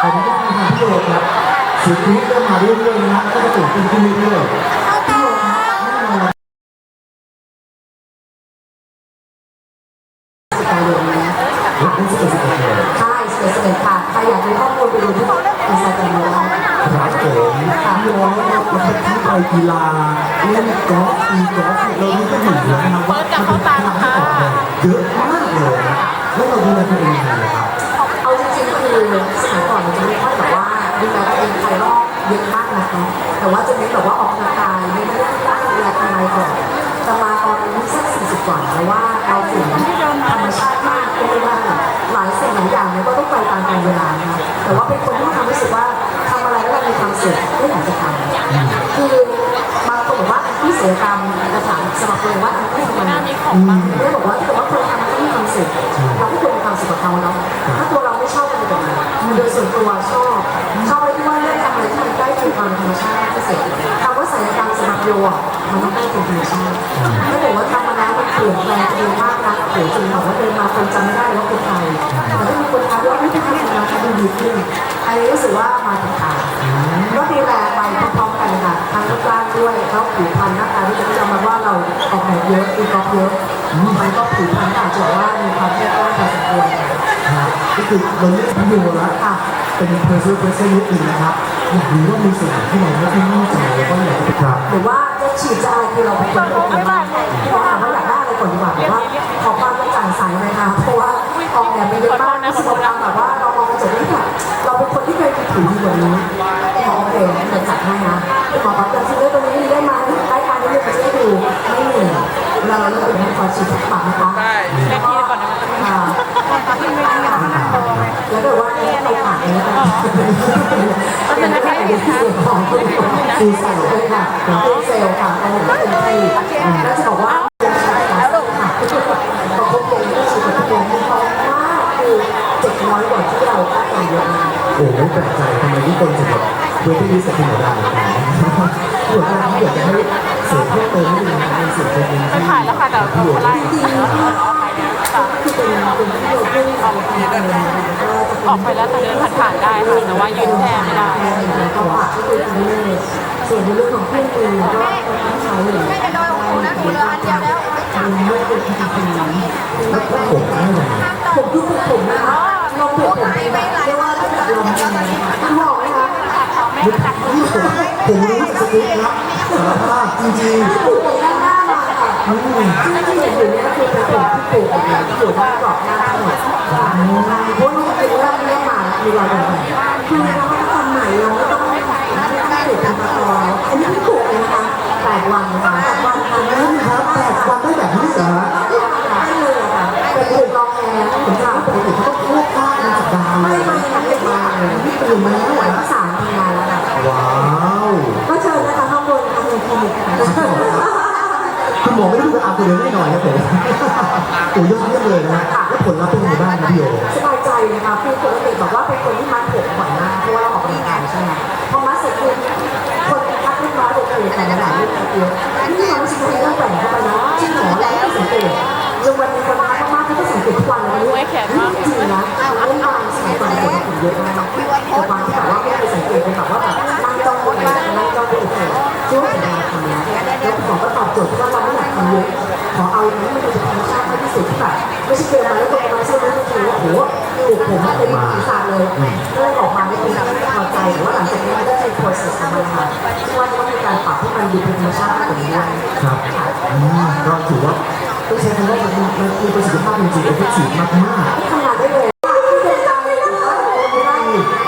ขอบคุณมากนะครับพี่โยครับสุดที่ก็มาเรื่อยๆนะก็จะตื่นเต้นขึ้นเรื่อยๆพี่โยครับแน่นสกายเลยนะแล้วเป็นสเปซสเปซเลยใช่สเปซสเปซค่ะใครอยากรู้ข้อมูลไปดูที่อินสตาแกรมเราครับผมพี่โยเราเป็นทั้งไปกีฬาเล่นกอล์ฟตีกอล์ฟเรารู้กันอยู่แล้วนะครับว่าเป็นกีฬาที่ออกเยอะมากเลยแล้วเราดูแลตัวเองยังไงครับเอาจริงๆก็ คือสมัยก่อนมันจะไม่ค่อยแบบว่าดูแลตัวเองภายนอกเยอะมากนะคะแต่ว่าจะเน้นแบบว่าออกกำลังกายไม่ได้ร่างดูแลภายในก่อนจะมาตอนอายุสักสี่สิบกว่าแล้วว่าเราถึงธรรมชาติมากก็ไม่ได้หลายสิ่งหลายอย่างเนี่ยก็ต้องไปตามกาลเวลานะคะแต่ว่าเป็นคนที่ทำรู้สึกว่าทำอะไรแล้วเรามีความสุขก็อยากจะทำคือบางคนบอกว่าที่เสียกรรมจะถามสำหรับตัวเองว่าไม่ทำไมไม่บอกว่า ถ้าตัวเราไม่ชอบอะไรแบบนั้นโดยส่วนตัวชอบชอบอะไรที่ว่าเลือกทำอะไรที่มันใกล้เคียงความธรรมชาติที่สุดคำว่าศัลยกรรมสำหรับโยอะมันต้องใกล้เคียงธรรมชาติถ้าเกิดว่าทำมาแล้วมันเปลี่ยนแปลงตัวมากนะโอ้จนแบบว่าเดินมาคนจำไม่ได้ว่าเป็นใครแต่ถ้ามีคนทักว่าไม่ใช่ทำงานเขาดูดีขึ้นอันนี้รู้สึกว่ามาถึงทางก็ดูแลไปพร้อมๆกันค่ะทั้งรูปร่างด้วยแล้วผิวพรรณหน้าตาที่จะจำมาว่าเราออกแบบเยอะตีกอเยอะมันก็ผิวพรรณอาจจะว่ามีความแยกกว้างพอสมควร ครับก็คือเราเลือกพี่โยแล้วค่ะ เป็นเพอร์เซอร์เพอร์เซอร์นิดนึงนะครับอยากรู้ว่ามีส่วนไหนที่เราไม่ค่อยมั่นใจแล้วก็อยากจะครับหรือว่าจะฉีดจะอะไรคือเราเป็นคนโอเคมากที่เราถามว่าอยากได้อะไรก่อนดีกว่าหรือว่าขอความกระจ่างใสเลยค่ะเพราะว่าออกแบบไปเยอะมากนะสมมติเราแบบว่าเรามองกระจกนี่ค่ะเราเป็นคนที่เคยมีผิวดีกว่านี้ นนักการเงินที่ของคุณคือเซลล์ด้วยค่ะเป็นเซลล์ค่ะอันนี้เป็นที่แล้วจะบอกว่าเป็นชายค่ะค่ะประคบเป็นที่สุดประคบเป็นของมากคือเจ็ดน้อยกว่าที่เราคาดการณ์เยอะมากโอ้โหแปลกใจทำไมทุกคนถึงแบบเวทีนี้สกินหัวได้หัวได้ที่อยากจะให้เสียงเพิ่มเติมนิดนึงในเสียงเพลงที่ถ่ายแล้วค่ะแต่พี่โยคนไล่ได้จริงๆนะคะคือเป็นเป็นที่เราเพิ่งเอาไปทำอะไรก็ จะออกไปแล้วแต่เดินผ่านๆได้ค่ะแต่ว่ายืนแช่ไม่ได้ก็ฝากที่คุยกันเลยส่วนในเรื่องของเครื่องมือก็ต้องใช้อยู่ไม่เป็นโดยของคุณนะคุณอันเดียวแล้วมันไม่เป็นจริงๆแล้วก็ผมได้เลยผมคือผมผมนะคะลองผมผมเองเรียกว่าลองจริงนะคะคุณบอกไหมคะนี่ผมผมรู้จากสคริปต์ครับสารภาพจริงที่ปลูกผมด้านหน้ามาค่ะๆ อืมที่ที่เห็นอยู่นี่ยคือเป็นผมที่ปลูกออกมาที่อยู่ด้านกรอบหน้าทั้งหมดเพราะนี่เป็นเรื่องเรื่องมามีรอยแบบไหนคือเราก็ทำใหม่เราก็ต้องไม่ต้องปลูกเป็นตะกอนอันนี้ที่ปลูกเลยนะคะแปดวันนะคะแปดวันทำได้นั่นไหมครับแปดวันได้แบบนี้เหรอฮะได้เลยค่ะเป็นปลูกลองแอร์ผมทราปกติเขาต้องควบข้ามเป็นสัปดาห์เลไม่ไม่ค่ะไม่มาเลยที่ตื่นมาแล้ววันที่สามทำงาแล้วค่ะว้าวก็เชิญนะคะข้างบนทางคลินิก ค่ะคุณหมอไม่ได้ดูอาตัวเดียวแน่นอนครับผมโอ้ยอดเยี่ยมเลยนะฮะแล้วผลลัพธ์เป็นยังไงบ้างครับพี่โยสบายใจเลยค่ะคือปกติบอกว่าเป็นคนที่มัดผมก่อนหน้าเพราะว่าเราออกกำลังกายใช่ไหมพอมัดเสร็จคือคนทักเรียบร้อยโอเคแต่หลายๆเรื่องเยอะนี่เรารู้สึกว่าเราแบ่งเข้าไปนะจริงเหรอแล้วก็สังเกตจนวันนี้คนทักมากๆเขาก็สังเกตทุกวันเลยว่าจริงนะเรื่องงานสมัยก่อนเด็กผมเยอะมากแต่บางที่แบบว่าไม่เคยสังเกตเป็นแบบว่าแบบนั่งจ้องคนนั่งจ้องคนอื่นช่วยงานทำ แล้วแล้วหมอก็ตอบโจทย์ว่าเราไม่อยากทำเยอะขอเอาอย่างนี้มันเป็นธรรมชาติที่สุดที่แบบไม่ใช่เกินมาแล้วตัวมาเชื่อไม่ได้คือว่าโอ้โหปลูกผมเป็นศีรษะเลยก็เลยออกมาไม่เป็นไม่พอใจแต่ว่าหลังจากนี้มันก็จะมี process ของมันค่ะที่ว่าต้องมีการปรับให้มันดูเป็นธรรมชาติมากกว่านี้ครับอืมก็ถือว่าต้องใช้คำว่ามันมันมีประสิทธิภาพจริงๆเอฟเฟกตีฟมากมาก ทำงานได้เลยพี่เป็นใจเลยนะคะ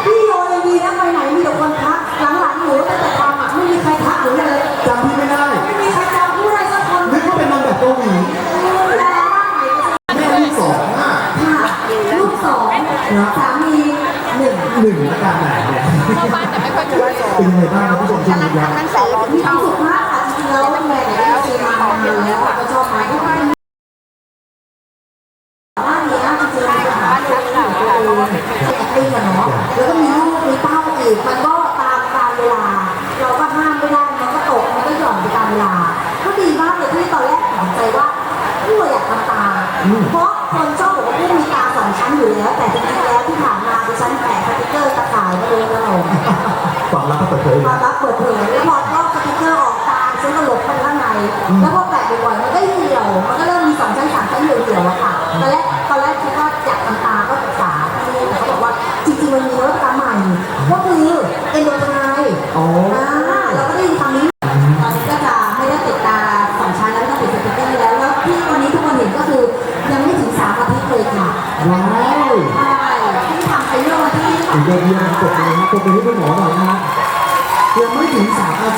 พี่โยยังดีนะไปไหนมีแต่คนทักหลังๆหนูตั้งแต่ทำอะไม่มีใครทักหนูเลย ๆจำพี่ไม่ได้ ไม่มีใครจำผู้ใดสักคน นึกว่าเป็นนางแบบเกาหลีแม่ที่สองอะ ลูกส องสามีหนึ่งหนึ่งละกันไหนเนี่ยเข้าบ้านแต่ไม่ค่อยเจอเป็นยังไงบ้างครับผู้ชมที่ดูแลมีความสุขมากค่ะจริงๆแล้วแม่เนี่ยซีมานานแล้วก็ชอบมาที่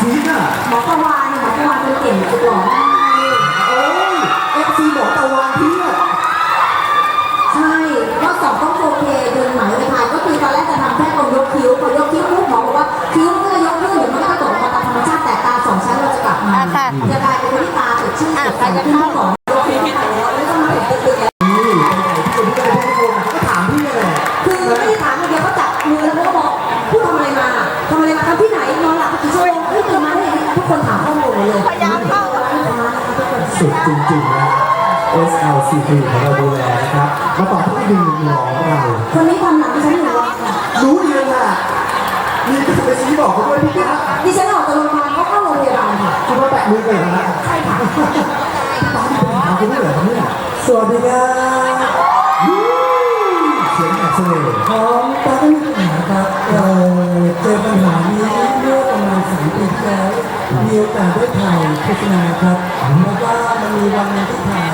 ถึงสามอาทิตย์อะหมอประวานเนี่ยหมอประวานเป็นเก่งสุดหล่อมากโอ้ยเอฟซีหมอตะวันเพียบใช่ก็สองต้องโอเคเดินไหมเลยค่ะก็คือตอนแรกจะทำแค่ตรงยกคิ้วพอยกคิ้วปุ๊บหมอบอกว่าคิ้วมันก็จะยกขึ้นเดี๋ยวมันก็จะตกมาตามธรรมชาติแต่ตาสองชั้นเราจะกลับมาจะกลายเป็นคนที่ตาสดชื่นสดใสขึ้นเมื่อก่อ หนึ่งหนึ่งของเราคนนี้ทำหนังดิฉันหนึ่งวันค่ะรู้เองอะมีกระสุนซีบอกเขาด้วยพี่คะดิฉันออกจากโรงพยาบาลเขาเข้าโรงพยาบาลค่ะคุณมาแตะมือกันเหรอฮะใช่ค่ะตอนนี้เป็นหาคุณด้วยเหรอครับเนี่ยสวัสดีครับวู้เสียงแบบเสน่ห์ของตาต้องมีปัญหาครับเอ่อเจอปัญหานี้เมื่อประมาณสามปีที่แล้วมีโอกาสได้ถ่ายโฆษณาครับแล้วก็มันมีวันหนึงที่ถ่าย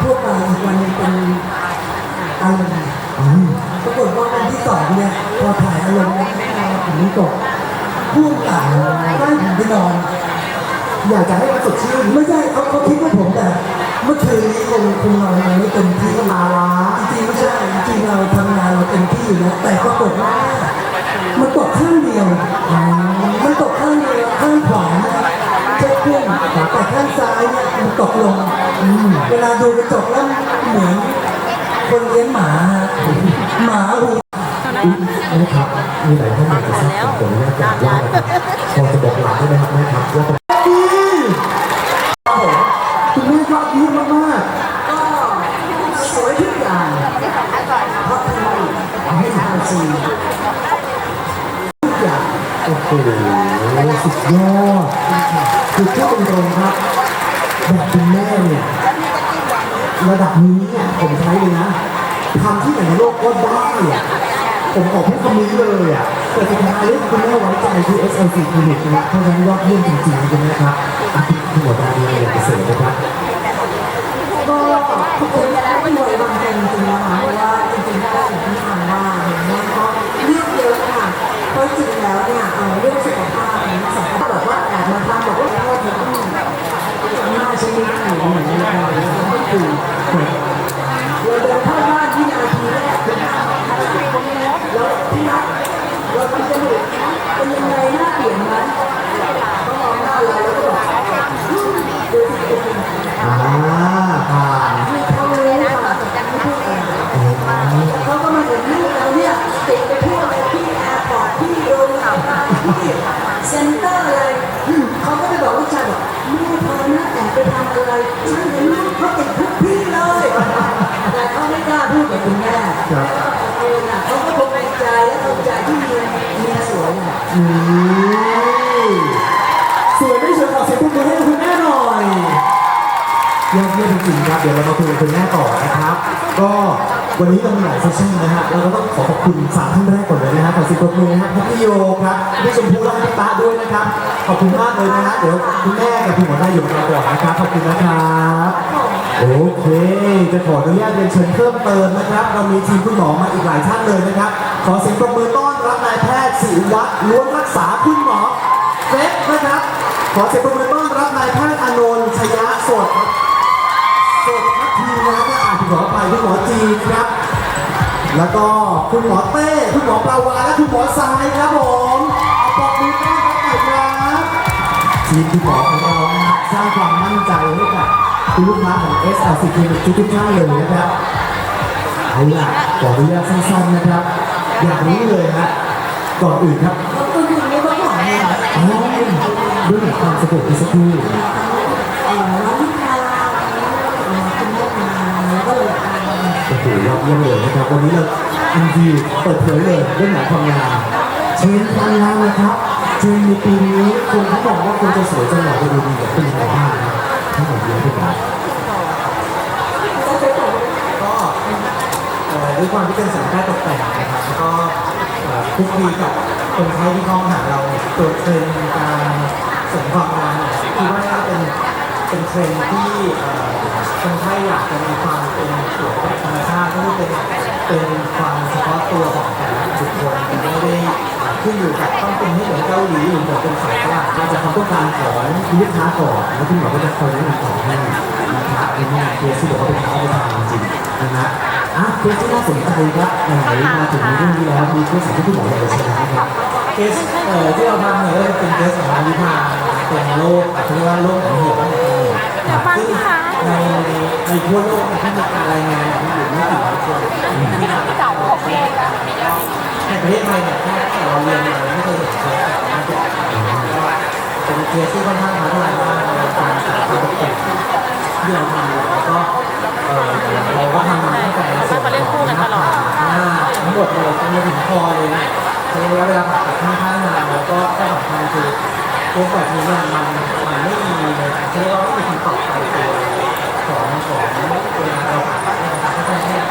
ทั่วไปอีกวันหนึงเป็น อารมณ์อืมปรากฏว่าวันที่สองเนี่ยพอถ่ายอารมณ์เนี่ยผมตกพุ่งต่างได้ผมไปนอน อยากจะให้มันสดชื่นไม่ใช่เขาเขาคิดว่าผมแต่เมื่อคืนนี้คงคงนอนมาไม่เต็มที่มาล้าจริงๆไม่ใช่จริงๆเราทำงานเราเต็มที่อยู่แล้วแต่ปรากฏว่ามันตกข้างเดียวมันตกข้างเดียวข้างขวาเนี่ยเช็คเครื่องแต่ข้างซ้ายเนี่ยมันตกลงอืมเวลาดูกระจกแล้วเหมือน คนเลี้ยงหมาหมาหูนะครับมีหลายท่านอยากจะทราบผมอยากจะว่าพอจะบอกหลานได้ไหมครับแม่ครับว่าเป็นนี่ครับผมคุณแม่ยอดเยี่ยมมากก็สวยทุกอย่างเพราะทำไมให้ทำจริงๆทุกอย่างโอ้โหสุดยอดคือพูดตรงๆครับคุณแม่เนี่ย ระดับนี้เนี่ยผมใช้เลยนะทำที่ไหนในโลกก็ได้อะผมออกพูดคำนี้เลยอะแต่สุดท้ายคุณแม่ไว้ใจคือ SLC Clinic นะครับเพราะฉะนั้นยอดเยี่ยมจริงๆคุณแม่ครับอะคุณหมอตาดีอยากจะเสริมนะครับก็ทุกคนไม่ได้วบางคนจริงๆนะคะเพราะว่าจริงๆก็ อืมสวยไม่สวยขอเสียงปรบมือให้คุณแม่หน่อยยอดเยี่ยมจริงๆครับ เดี๋ยวเรามาคุยกับคุณแม่ต่อนะครับ ก็วันนี้เรามีหลายเซสชั่นนะฮะเราก็ต้องขอขอบคุณสามท่านแรกก่อนเลยนะฮะขอเสิบปรบมือนะฮะพี่โยครับพี่ชมพูและพี่ตาด้วยนะครับ ขอบคุณมากเลยนะฮะเดี๋ยวคุณแม่กับคุณหมอได้อยู่กับเราก่อนนะครับขอบคุณนะครับโอเค จะขออนุญาตเรียนเชิญเพิ่มเติมนะครับ เรามีทีมคุณหมอมาอีกหลายท่านเลยนะครับ ขอเสียงปรบมือต้อน สิวัตรล้วนรักษาคุณหมอเฟสนะครับ ขอเสียงปรบมือต้อนรับนายแพทย์อานนท์ชยะสดสดทัพทีนะก็อ่านคุณหมอไปคุณหมอจีนครับ แล้วก็คุณหมอเต้ คุณหมอปลาวาและคุณหมอทรายครับผมเอาปรบมือต้อนรับหน่อยครับทีมคุณหมอของเรานะฮะสร้างความมั่นใจให้กับคุณลูกค้าของ SLC Clinic ทุกๆท่านเลยนะครับเอาล่ะขออนุญาตสั้นๆนะครับ อยากรู้เลยฮะ ก่อนอื่นครับขอบคุณคุณไม่ต้องหวังเลยอ๋อด้วยหลักความสะดวกอีกสักครู่เอ่อร้านที่คาราเอ่อคุณแม่มาแล้วก็เลยอ่านโอ้โหยอดเยี่ยมเลยนะครับ วันนี้เราอันดีเปิดเผยเลยเรื่องไหนความงามเชนความงามนะครับเชนในปีนี้คนเขาบอกว่าคนจะสวยจังหวะจะดูดีแบบเป็นยังไงบ้างครับถ้าผมเรียนขึ้นมาก็เอ่อด้วยความที่เป็นสินค้าตกแต่งนะครับแล้วก็เอ่อ คุกคีกับคนไทยที่เข้ามาหาเราตัวจเทรนการสริมความงานคิดว่าน่าจะเป็นเป็นเทรนที่คนไทยอยากจะมีความเป็นสวยแบบธรรมชาติไม่ได้เป็นเป็นความเฉพาะตัวของแต่ละบุคคลแต่ไม่ได้ขึ้นอยู่กับต้องเป็นให้เหมือนเกาหลีหรือเหมือนเป็นสายฝรั่งมาจากความต้องการของลูกค้าก่อนแล้วคุณหมอก็จะคอยแนะนำต่อให้นะครับในงานเคสที่บอกว่าเป็นเขาไปทำจริงนะฮะ อะเคสที่น่าสนใจครับไหนๆมาถึงเรื่องนี้แล้วมีเคสไหนที่คุณหมออยากจะแชร์ไหมครับเคสเอ่อที่เราทำเนี่ยก็จะเป็นเคสของนาฬิกาเป็นโรคเขาเรียกว่าโรคของเหตุและของเหตุซึ่งในในทั่วโลกเนี่ยที่มีการรายงานเนี่ยอยู่ไม่ถึงร้อยคนในประเทศไทยเนี่ยแค่เราเรียนมาเราไม่เคยเห็นเคสแบบนี้มาก่อนเป็นเคสที่ค่อนข้างท้าทายมากในการสร้างความตกแต่งที่เราทำแล้วก็ เอ่อเราก็ทำมาตั้งแต่ในส่วนของหน้าผากหน้าทั้งหมดเลยจนมาถึงคอเลยนะใช้ระยะเวลาผ่าตัดค่อนข้างนานแล้วก็ข้อสำคัญคือตัวแบบนี้เนี่ยมันมันไม่มีเลยใช้เรียกว่าไม่มีคำตอบตายตัวของของเวลาเราผ่าตัดเนี่ยนะครับเพราะฉะนั้นเนี่ย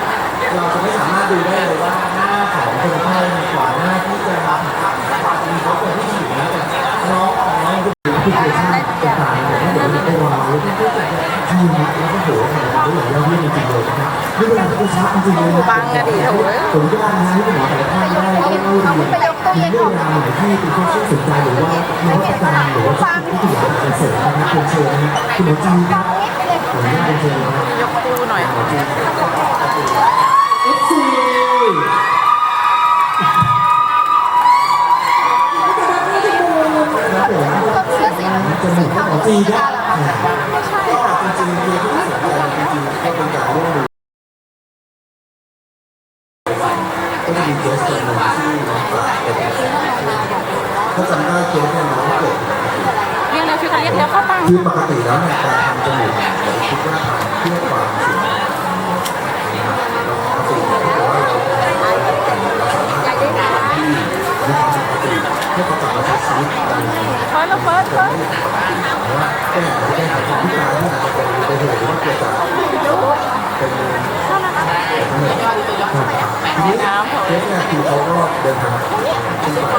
เราจะไม่สามารถดูได้เลยว่าหน้าของคนไข้เนี่ยก่อนหน้าที่จะมา บนี่เวลาที่กระชับจริงๆเลยบังอะดิโถ่เอ้ยผมยอดนะที่คุณหมอแต่ละท่านได้ได้เล่าเรียนมีเรื่องราวไหนที่เป็นข้อสนใจหรือว่านวัตกรรมหรือว่าที่คุณหมอจะเสริมนะครับเป็นเชิญนะครับคุณหมอจีนครับผมยอดเป็นเชิญนะครับยกตู้หน่อยเอฟซีครับผมจะหนุนหมอจีนครับก็จริงๆคือที่สนใจจริงๆก็เป็นการร่วมมือ คือปกติแล้วเนี่ยการทำจมูกเนี่ยเราคิดว่าทำเพื่อความสวยนะครับปกติเนี่ยถ้าเกิดว่าเราทำแต่งเราสามารถทำที่มีความปกติให้ประกอบมาใช้ชีวิตประจำวันเฟิร์สแล้วเฟิร์สเฟิร์สแต่ว่าแก้อาจจะแก้ไขความพิการที่อาจจะเป็นเป็นเหตุหรือว่าเกิดจากเป็นทีนี้เคสเนี่ยคือเขาก็เดินทางขึ้นไป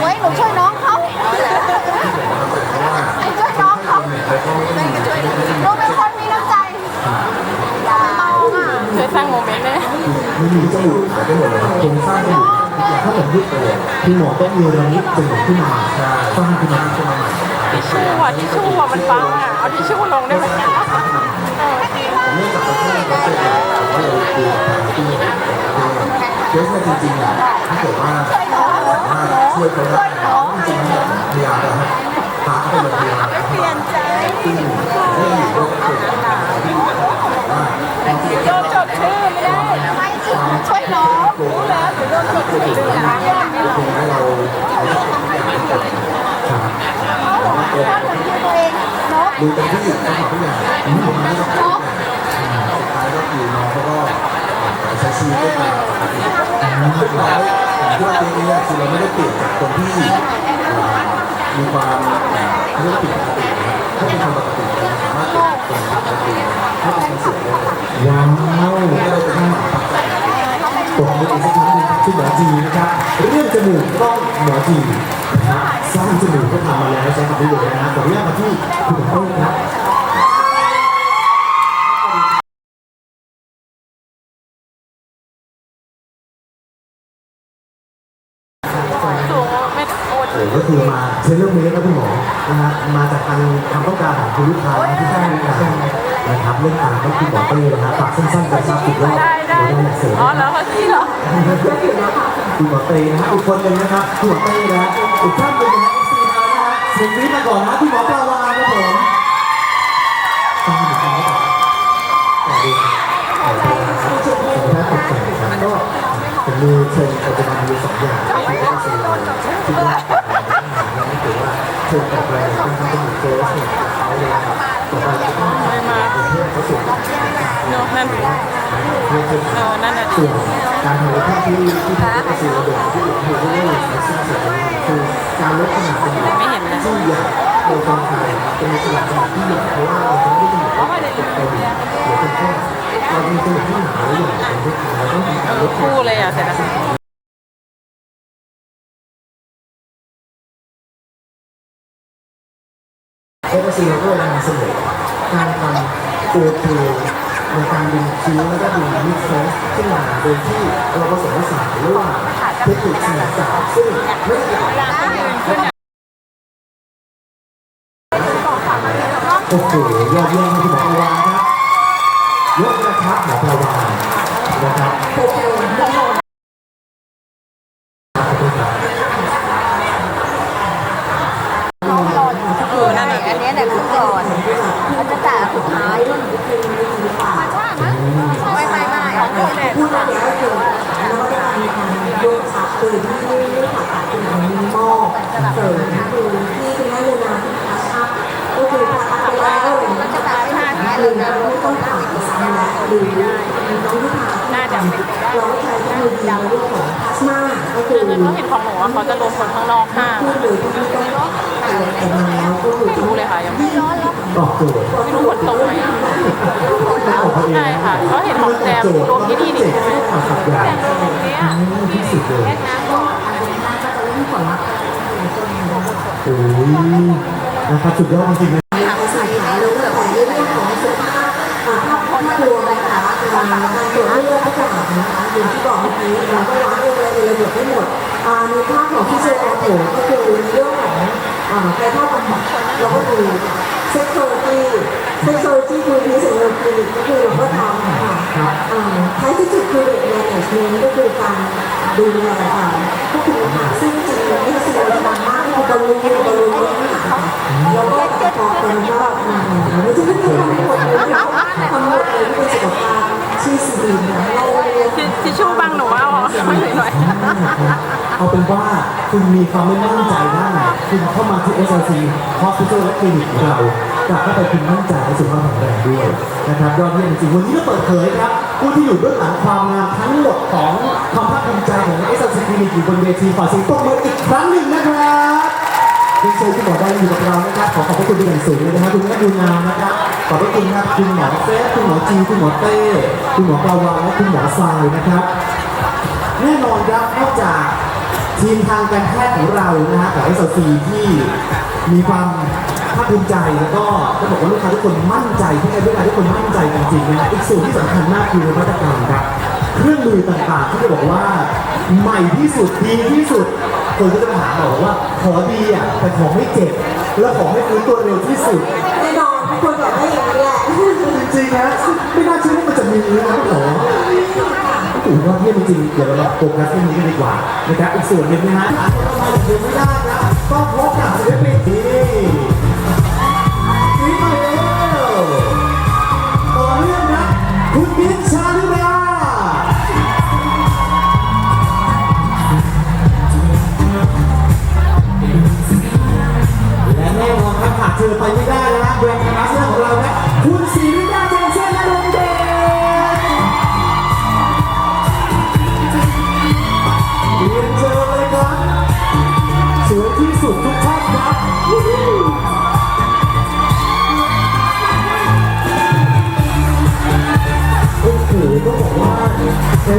เฮ้ยหนูช่วยน้อง ด้ไม่ได้หนูเป็นคนมีน้ำใจอย่าเมาอะช่วยสร้างโมเมนต์เลยไม่มีจมูกแต่ได้หมดเลยโครงสร้างจมูกถ้าผมยึดไปเลยคุณหมอต้องมีระมิดจมูกขึ้นมาสร้างขึ้นมาขึ้นมาใหม่ทิชชู่อะทิชชู่อะมันบังอะเอาทิชชู่ลงได้ไหมเออจริงผมเนื่องจากประเทศเราเป็นผมก็เลยดูทางที่เคสเนี่ยจริงๆอะถ้าเกิดว่าสามารถช่วยเขาได้จริงๆเนี่ยพยายามจะ พาเขาไปโรงพยาบาลเปลี่ยนใจซึ่งได้อยู่ด้วยก็เกิดการวิ่งว่าโยมจดชื่อไม่ได้ช่วยน้องรู้แล้วหรือโยมจดชื่อหรืออะไรไม่ได้เราดูเป็นที่องทุกอย่างผมไม่ต้องสุดท้ายก็คือน้องเขาก็ใช้ชีวิตได้ตามย่าที่าเนเนี่ยคือเราไม่ได้เปลี่ยนจากคนที่ มีความเรื่องผิดปกติถ้าเป็นคนปกติสามารถเป็นคนปกติถ้าเป็นเสียได้ว้าวนี่เราเป็นหมอปักใจตบมืออีกสักครั้งหนึงที่หมอจีนะครับเรื่องจมูกต้องหมอจีนะสร้างจมูกก็ทำมาแล้วใช้คำนี้เลยนะครับขออนุญาตมาที่คุณต้นครับสูงไม่โอนโอ้ก็คือมาเชิญเรื่องนี้ครับคุณหมอนะฮะมาจากทางความต้องการของคุณลูกค้าที่สร้างลูกค้านะครับเรื่องการก็คุณหมอเต้นะครับฝากสั้นๆกระชับสุดยอดได้ได้เดี๋ยวเราอยากเสริมอ๋อแล้วเขาที่เหรอคุณหมอเต้นะฮะอีกคนหนึ่งนะครับคุณหมอเต้นะฮะอีกท่านหนึ่งนะฮะเอฟซีมาแล้วนะฮะเสียงนี้มาก่อนนะคุณหมอปลาวานครับผมฟังหน่อยครับสวัสดีครับสวัสดีครับสวัสดีครับตกแต่งครับก็ผมมีเทรนด์ปัจจุบันมีสองอย่างที่เป็นเทรนด์ที่ว่านั่นคือว่า เทรนด์ต่อไปเนี่ยเป็นการเป็นเฟสเนี่ยเขาเลยครับต่อไปจะต้องมาประเทศเขาสูงโนนั่นเเพื่อเป็นเออนั่นน่ะส่วนการทำให้ที่ที่ทำให้สื่อระบบที่ผมเรียกว่าลักษณะเสริมคือการลดขนาดเป็นที่ใหญ่ในกองถ่ายเป็นขนาดขนาดที่ใหญ่เพราะว่าเราจะไม่ได้กำหนดว่าเป็นเต็มหรือเป็นแค่เรามีตัวที่หนาหรือใหญ่เป็นที่เราต้องทำการลดคู่เลยอะเสร็จแล้ว เอฟซีเราก็ลยนำเสนอการทำตัวเทในการดึงคิ้วแล้วก็ดึงมิดเฟสขึ้นมาโดยที่เราผสมผสานระหว่างเทคนิคสมัยเก่าซึ่งไม่ได้เกี่ยวกับโอ้โหยอดเยี่ยมครับคุณหมอประวานครับยกกระชับหมอประวานนะครับ นั่นน่ะดิอันนี้เนี่ยคือก่อนมันจะจ่าสุดท้ายเรื่องนี้คือวิธีหรือเปล่าไม่ไม่ไม่ของพี่เนี่ยพูดมาแล้วคือแล้วก็จะมีการโยกขาโดยที่ไม่ไม่ผ่าตัดเป็นของมินิมอลเสริมคือที่คุณแม่เรียนมาที่ทัชอัพก็คือผ่าตัดไปแล้วหรือมันจะแบบท่านี้หเรารือจะเรารู้ไม่ต้องผ่าอีกซ้ำแล้วหรือมีน้องที่ผ่าน่าจะเป็นไปได้เราก็ใช้เทคโนโลยีในเรื่องของพลาสมาก็คือคือเขาเห็นของหนูว่าเขาจะรวมคนข้างนอกห้าพูดเลยที่ไม่ต้องอะไรแต่มาแล้ว ไม่รู้คนตรงไหมไม่ออกมาเองใช่ค่ะเขาเห็นของแจมรวมที่นี่นี่เจ็บแค่ผ่าตัดใหญ่แจมรวมตรงเนี้ยอืมที่สุดเลยก็อันนี้น่าจะเป็นเรื่องของรักเป็นต้นนะโอ้ยนะครับสุดยอดจริงๆนะการสื่อสารเราก็แต่เรื่องของสุขภาพภาพครอบครัวนะคะการตรวจเลือดทุกอย่างนะคะอย่างที่บอกเมื่อกี้เราก็ล้างเองเลยระเบียบไม่หมดในภาพของที่เจอแอนโถก็คือเรื่องของไกด์ภาพบำบัดเราก็ดูเซ็กโซโลจีเซ็กโซโลจีคือพิเศ ษเราคลินิกก็คือเราก็ทำค่ะครับท้ายที่สุดคือเด็กแมネจเมนต์ก็คือการดูแลผู้คุมอาหารซึ่งจริงๆไม่ใช่สิ่งที่ดังมากคือบอลลูนบอลลูนนะคะแล้วก็พอเป็นก็ไม่ใช่ที่ทำหมดเลยทำหมดเลยที่เป็นสุขภาพชื่อซีดีนะเราทิชชู่บังหนูเอาไม่หน่อยหน่อยเอาเป็นว่าคุณมีความไม่มั่นใจด้านไหนคุณเข้ามาที่ SLC Hospital และคลินิกของเรา กลับเข้าไปคุณมั่นใจในสุขภาพแข็งแรงด้วยนะครับยอดเยี่ยมจริงวันนี้เราเปิดเผยครับผู้ที่อยู่เบื้องหลังความงามทั้งหมดของความภาคภูมิใจของ SLC คลินิกอยู่บนเวทีขอเสียงปรบมืออีกครั้งหนึ่งนะครับเรียนเชิญคุณหมอได้อยู่กับเรานะครับขอขอบพระคุณเป็นอย่างสูงเลยนะครับคุณแม่ดูงามนะครับขอบพระคุณครับคุณหมอเฟสคุณหมอจีคุณหมอเต้คุณหมอปาวาและคุณหมอทรายนะครับ แน่นอนครับนอกจากทีมทางการแพทย์ของเรานะฮะของ s อ c ที่มีความ ภาคภูมิใจแล้วก็ต้องบอกว่าลูกค้าทุกคนมั่นใจที่ให้ลูกค้าทุกคนมั่นใจจริงๆนะฮะอีกส่วนที่สำคัญมากคือนวัตกรรมครับเครื่องมือต่างๆที่จะบอกว่า ใหม่ที่สุดดีที่สุดคนก็จะมาถามบอกว่าขอดีอะแต่ขอไม่เจ็บและขอให้ฟื้นตัวเร็วที่สุดแน่นอนทุกคนอยากได้อย่างนี้แหละจริงๆนะไม่น่าเชื่อว่ามันจะมีนะหรอถือว่าเยี่ยมจริงๆเดี๋ยวเรามาโฟกัสเรื่องนี้กันดีกว่านะครับอีกส่วนหนึ่งนะฮะอาจจะมาอย่างเดียวไม่ได้นะต้องพบกับศิลปินที่นี่ คุณมิ้นท์ชาลิดาและแน่นอนครับขาดเธอไปไม่ได้นะฮะแบรนด์มาสเตอร์ของเรานะคุณศิริ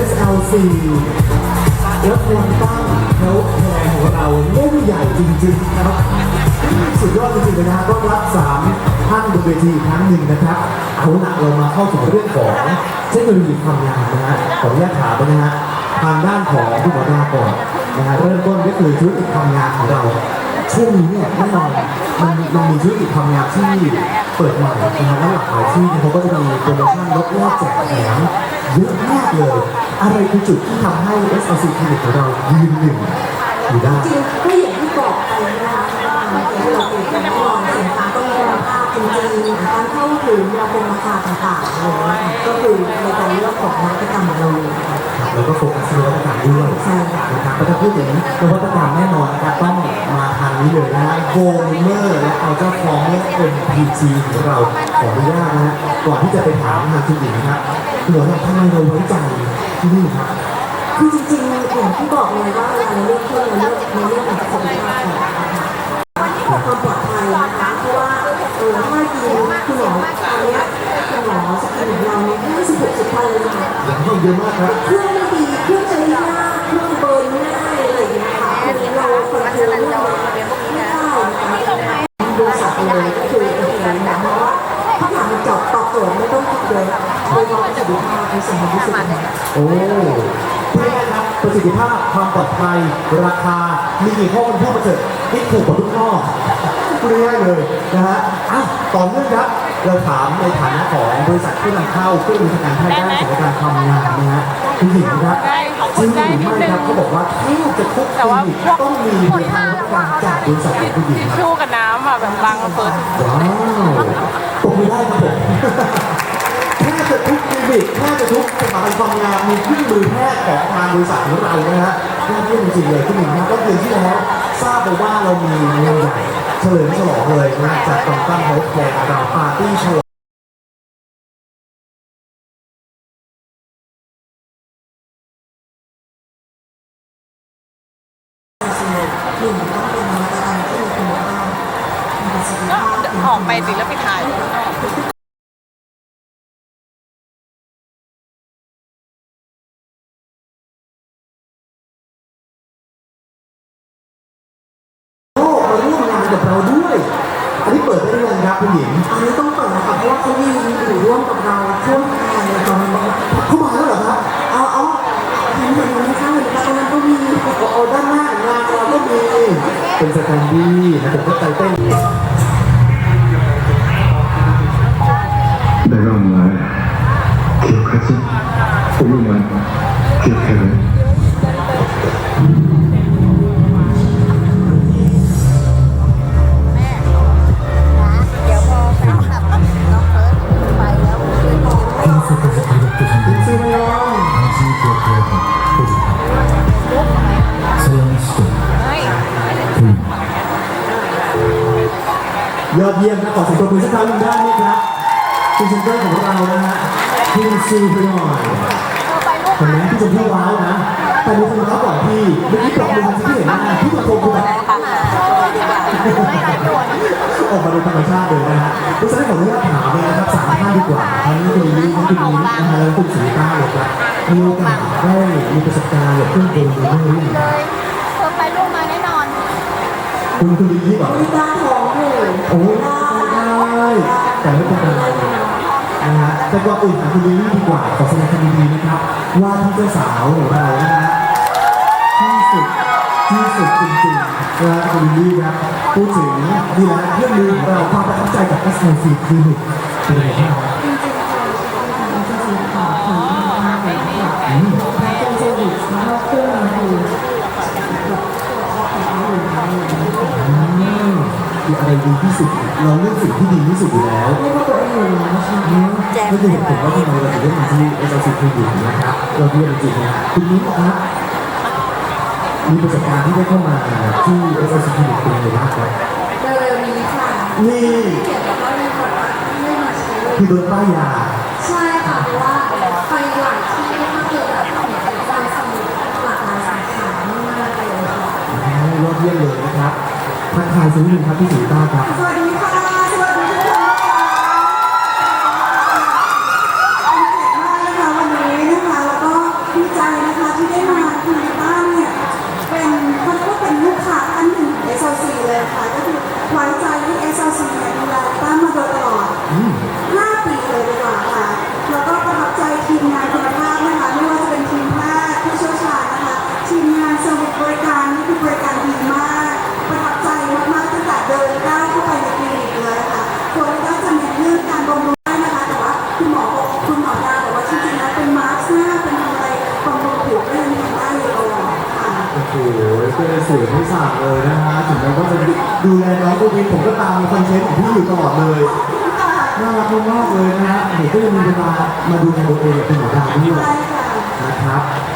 SLC และควอนตัมเฮลท์แคร์ของเราเล่นใหญ่จริงๆครับสุดยอดจริงๆเลยนะก็รับสามท่านบนเวทีอีกครั้งหนึ่งนะครับเอาหนักเรามาเข้าถึงเรื่องของเทคโนโลยีความงามนะฮะขออนุญาตถามนะฮะทางด้านของคุณหมอดาก่อนนะฮะเริ่มต้นก็คือธุรกิจความงามของเราช่วงนี้เนี่ยแน่นอนมันมันมีธุรกิจความงามที่เปิดใหม่นะฮะและหลากหลายที่เขาก็จะมีโปรโมชั่นลดแลกแจกแถม เยอะมากเลย อะไรคือจุดที่ทำให้ SLC Clinic ของเรายืนหนึ่งอยู่ได้ จริงก็อย่างที่บอกไปนะคะที่เราเป็นการลองสินค้าก็มีคุณภาพจริงๆการเข้าถึงเราคงราคาต่างๆเลยก็คือในการเลือกของนวัตกรรมของเราเลยแล้วก็โฟกัสนวัตกรรมด้วยใช่ค่ะนะครับก็ถ้าพูดถึงนวัตกรรมแน่นอนนะครับต้องมาทางนี้เลยนะฮะโกลเมอร์และเอาเจ้าฟองเมอร์ MPG ของเราขออนุญาตนะฮะก่อนที่จะไปถามทางคุณหญิงนะครับเหรอทำไมเราไว้ใจที่นี่ครับคือจริงๆอย่างที่บอกเลยว่าเราเลือกเที่ยวเราเลือกในเรื่องของสุขภาพก่อนนะคะความปลอดภัยนะคะเพราะว่าเออถ้าดีคุณหมอตอนนี้คุณหมอสกินของเราเนี่ยห้าสิบหกสิบพันเลยนะคะอย่างที่เยอะมากครับเครื่องดีเครื่องใช้ยากเครื่องเบิร์นง่ายอะไรอย่างเงี้ยค่ะเราคอนโทรลเรื่องไม่ได้ จบตอบโจทย์ไม่ต้องคิดเลยโดยเฉพาะประสิทธิภาพในสมัยที่สุดโอ้พูดง่ายๆครับประสิทธิภาพความปลอดภัยราคา มีกี่ข้อมันพูดมาเถอะนี่ถูกกว่าทุกข้อพูดง่ายเลยนะฮะอะต่อเนื่องครับเราถามในฐานะของบริษัทผู้นำเข้าเครื่องมือทางการแพทย์ด้านศัลยกรรมทำงานนะฮะคุณหญิงครับจริงหรือไม่ครับเขาบอกว่าแทบจะทุกคลินิกต้องมีบริการรับปรจากบริษัทของคุณหญิงทิชชู่กับน้ำอะแบบบางเฟิร์สว้าว ตกไม่ได้ครับผมแค่จะทุกคลินิกแค่จะทุกสถาบันความงามมีเครื่องมือแพทย์ของทางบริษัทของเรานะฮะยอดเยี่ยมจริงๆเลยคุณหญิงครับก็เดือนที่แล้วทราบไปว่าเรามีงานใหญ่เฉลิมฉลองเลยนะจากกองตั้งเฮลท์แคร์เราปาร์ตี้ฉลองหนึ่งต้องเป็นนวัตกรรมา ก็ออกไปสิแล้วไปถ่าย เยี่ยมนะขอเสียงปรบมือสักครั้งหนึ่งได้ไหมครับคุณเซนเตอร์ของเรานะฮะคุณซีมยองคนนี้ที่จะพูดว้าวนะแต่มีคนว้าวก่อนพี่เมื่อกี้ปรบมือที่เห็นหน้าที่ตะโกนคือแบบออกมาเป็นธรรมชาติเลยนะฮะเพราะฉะนั้นขออนุญาตถามเลยนะครับสามท่านดีกว่าทั้งคุณลิลลี่ทั้งคุณมิ้นท์นะฮะและคุณสีต้าเลยครับมีโอกาสได้มีประสบการณ์กับเครื่องดนตรีเรื่องนี้ไหมเลยเธอไปลูกมาแน่นอน คุณคุณลิลลี่บอกมีตาทองอยู่ โอ้ยได้แต่ไม่เป็นไรนะฮะแต่ก่อนอื่นถามคุณลิลลี่ดีกว่าขอแสดงความยินดีนะครับ ว่าที่เจ้าสาวของเรานะฮะที่สุดที่สุดจริงๆนะคุณลิลลี่ครับพูดถึงนี่แหละเครื่องมือของเราความประทับใจกับ s อ c คลินิกเป็นยังไงบ้าง ดีที่สุด เราเลือกสิ่งที่ดีที่สุดอยู่แล้วเรียกว่าตัวเองอยู่แล้วนะคะไม่คือเหตุผลว่าทำไมเราถึงได้มาที่ s อ c คลินิกนะครับเราเรียนจริงๆนะคุณมิ้นครับมีประสบการณ์ที่ได้เข้ามาที่ s อ c คลินิกเป็นยังไงบ้างครับเร็วๆนี้ค่ะนี่เกี่ยวกับว่ามีคนว่าไม่มาใช้เลยคือโดนป้ายยาใช่ค่ะเพราะว่าไปหลายที่มากเลยแบบการสมุดหลากหลายสาขามากเลยค่ะยอดเยี่ยมเลยนะครับ ทักทายสักนิดนึงครับพี่สีต้าครับ สวัสดี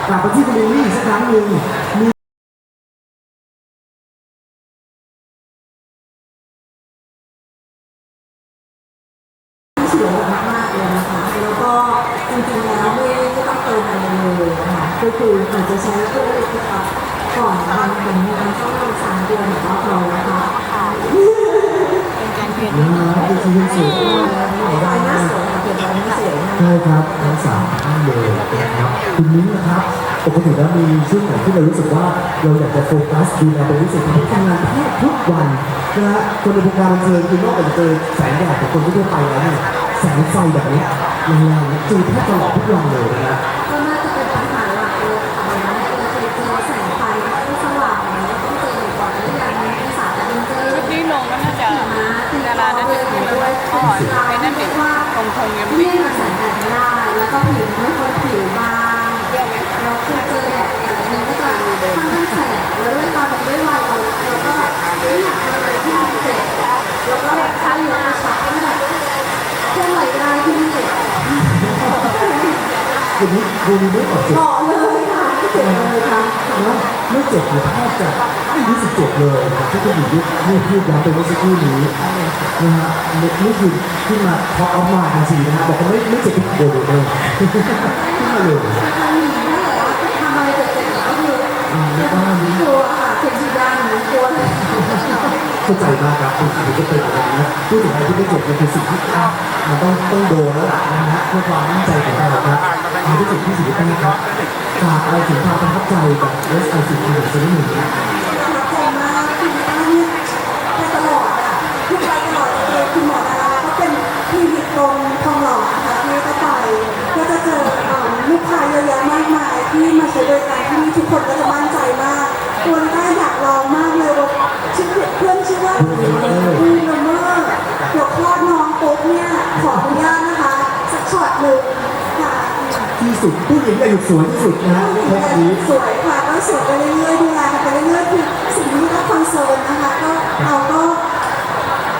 กลับไปที่บริเวณนี้สักครั้งหนึ่งมีเสียงแบบมากๆเลยนะคะ แล้วก็จริงๆแล้วไม่ไม่ต้องเติมอะไรเลยนะคะก็คืออาจจะใช้เครื่องเล็กๆก่อนทำเป็นการช่องสามเดือนของเราเรานะคะเป็นการเปลี่ยนแปลงที่ วยมากใช่ครับทั้งสามท่านเลยนะครับคุณมิ้นนะครับ ปกติแล้วมีช่วงไหนที่เรารู้สึกว่าเราอยากจะโฟกัสดูแลเป็นพิเศษเพราะทำงานแทบทุกวันนะฮะคนในวงการบันเทิงคือนอกจากจะเจอแสงแดดของคนทั่วไปแล้วเนี่ยแสงไฟแบบนี้แรงๆเจอแทบตลอดทุกวันเลยนะก็น่าจะเป็นปัญหาหลักเลยค่ะวันนั้นเราเคยเจอแสงไฟที่สว่างอย่างนี้ต้องเจอบ่อยๆแล้วอย่างนี้สาจะเป็นเจอชุดนี้ลงก็น่าจะนะที่ดาเราราน่าเลจะยถือด้วยอ๋อไอ้นั่นเด็ก ว่า ทงทงยังไม่เลี่ยงแสงแดดไม่ได้แล้วก็ผิวไม่ควรผิวบางเราเคยเจอแดดอย่างนี้ก็จะค่อนข้างแสบแล้วเวลามันด้วยวัยเราเราก็แบบไม่อยากทำอะไรที่มันเจ็บแล้วก็แบบถ้าอยู่ในช็อปก็แบบแค่ไหลได้ที่นี่วันนี้วันนี้ไม่ออกเจ็บเหมาะเลยค่ะไม่ เจ็บเลยค่ะไม่เจ็บหรือแทบจะไม่รู้สึกเจ็บเลยนะครับที่คุณหญิงพูดพูดย้ำไปเมื่อสักครู่นี้นะฮะนี่คือขึ้นมาพอเอามาทันทีนะฮะบอกว่าไม่ไม่เจ็บที่โดนเลยขึ้นมาเลยไม่ว่ามีตัวค่ะเข็มฉีดยาหนูกลัวเลยเข้าใจมากครับคุณหญิงก็เป็นแบบนี้นะพูดถึงอะไรที่ไม่จบมันคือสิ่งที่มันต้องต้องโดนแล้วล่ะนะฮะเพื่อความมั่นใจของเราครับเอาที่สุดที่สุดที่ครับ ฝากอะไรถึงความประทับใจแบบ S I C T หนึ่งสักนิดหนึ่งนะประทับใจมากคือป้าเนี่ยไปตลอดอะคือไปตลอดเลยคือหมอดาราก็เป็นคลินิกตรงทองหล่อนะคะที่ก็ไปก็จะเจอลูกค้าเยอะแยะมากมายที่มาใช้บริการที่นี่ทุกคนก็จะมั่นใจมากตัวนี้ก็อยากลองมากเลยว่าชื่อเพื่อนชื่อว่าวีเลเมอร์เดี๋ยวคลอดน้องปุ๊บเนี่ยขออนุญาตนะคะสักช็อตหนึ่ง สุดผู้หญิงอายุสวยที่สุดนะฮะในเทปนี้สวยค่ะก็สวยไปเรื่อยๆดูแลกันไปเรื่อยๆคือสิ่งที่ก็คอนเซิร์นนะคะก็เราก็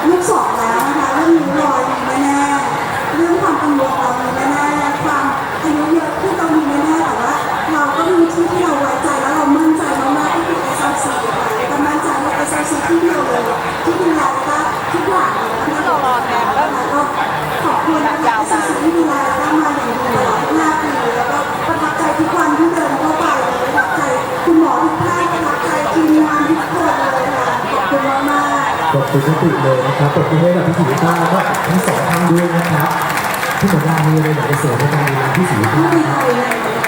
ลูกสองแล้วนะคะเรื่องนิ้วรอยมีแน่ๆเรื่องความกังวลเรามีแน่ๆความอายุเยอะขึ้นเรามีแน่ๆแต่ว่าเราก็มีที่ที่เราไว้ใจแล้วเรามั่นใจมากๆที่คือ SLC ค่ะแล้วก็มั่นใจว่า SLC ที่เดียวเลยที่ดูแลแล้วก็ทุกอย่างเลยนะคะเรารอแล้วก็ขอบคุณนะคะ SLC ที่ดูแลแล้วก็มาอย่างดีตลอดห้าปีแล้วก็ประ ทุกวันที่เดินเข้าไปเลยระทับใจคุณหมอทุกท่านประทับใจทีมงานทุกคนเลยค่ะขอบคุณมากๆขอบคุณทุกติเลยนะครับขอบคุณให้กับพี่สิริต้าแล้วก็ทั้งสองท่านด้วยนะครับที่หมดงานมีอะไรอยากจะเสริมในการดูแลพี่สิริต้า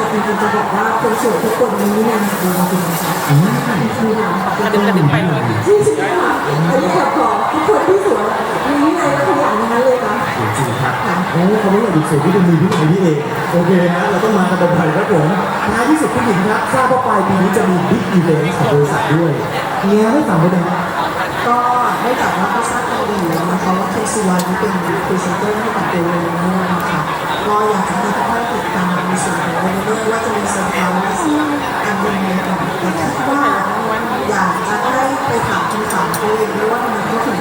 น้องจะจริงๆจะบอกว่าคนสวยทุกคนนี้เนี่ยเราจริงๆนะคะคือหลังกระดึ๊บกระดึ๊บไปเลยที่จริงๆค่ะอันนี้ขอขอทุกคนที่สวยมีวินัยและขยันทั้งนั้นเลยนะจริงๆครับโอ้เขาไม่อยากดูเสียที่เป็นมีพี่ไอนี่เองโอเคฮะเราต้องมากันเป็นไทยครับผมท้ายที่สุดผู้หญิงครับทราบว่าปลายปีนี้จะมีบิ๊กอีเวนต์ของบริษัทด้วยเฮียให้ฟังด้วยนะก็ได้กลับมาก็ทราบกันดีแล้วนะคะว่าเคสุวรรณเป็นพรีเซนเตอร์ให้กับตัวเองนะ ส่วนของวันนี้ด้วยว่าจะมีเซอร์ไพรส์กันยังไงต่อคิดว่าอยากจะได้ไปถามคุณสามคนเองด้วยว่ามันถึง